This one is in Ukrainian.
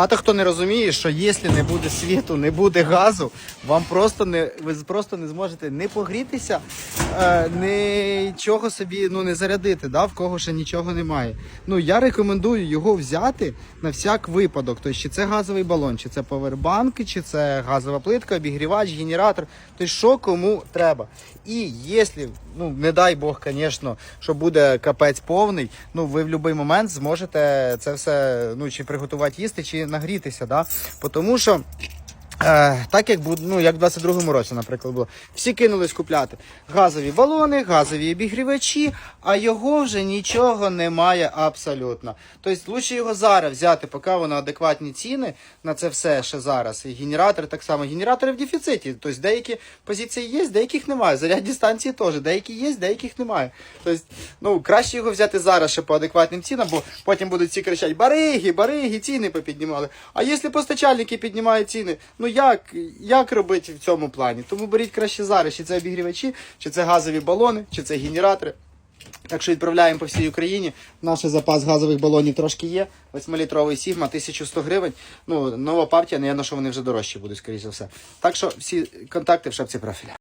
Багато хто не розуміє, що якщо не буде світу, не буде газу, вам просто не ви просто не зможете не погрітися, е, нічого собі ну не зарядити, да, в кого ще нічого немає. Ну я рекомендую його взяти на всяк випадок. Тобто, чи це газовий балон, чи це повербанк, чи це газова плитка, обігрівач, генератор. Тобто, що кому треба. І якщо, ну не дай Бог, звісно, що буде капець повний, ну ви в будь-який момент зможете це все ну чи приготувати їсти, чи нагрітися. Да? Тому що. Е, так як ну, як в 22-му році, наприклад, було. Всі кинулись купляти газові балони, газові обігрівачі, а його вже нічого немає абсолютно. Тобто, лучше його зараз взяти, поки воно адекватні ціни на це все ще зараз. І генератори так само. Генератори в дефіциті. Тобто деякі позиції є, деяких немає. Зарядні станції теж. Деякі є, деяких немає. Тобто, ну, краще його взяти зараз ще по адекватним цінам, бо потім будуть всі кричати: бариги, бариги, ціни попіднімали. А якщо постачальники піднімають ціни, ну як, як робити в цьому плані? Тому беріть краще зараз, чи це обігрівачі, чи це газові балони, чи це генератори. Так що відправляємо по всій Україні. Наш запас газових балонів трошки є. 8-літровий Сігма, 1100 гривень. Ну, нова партія, не що вони вже дорожчі будуть, скоріше за все. Так що всі контакти в шапці профіля.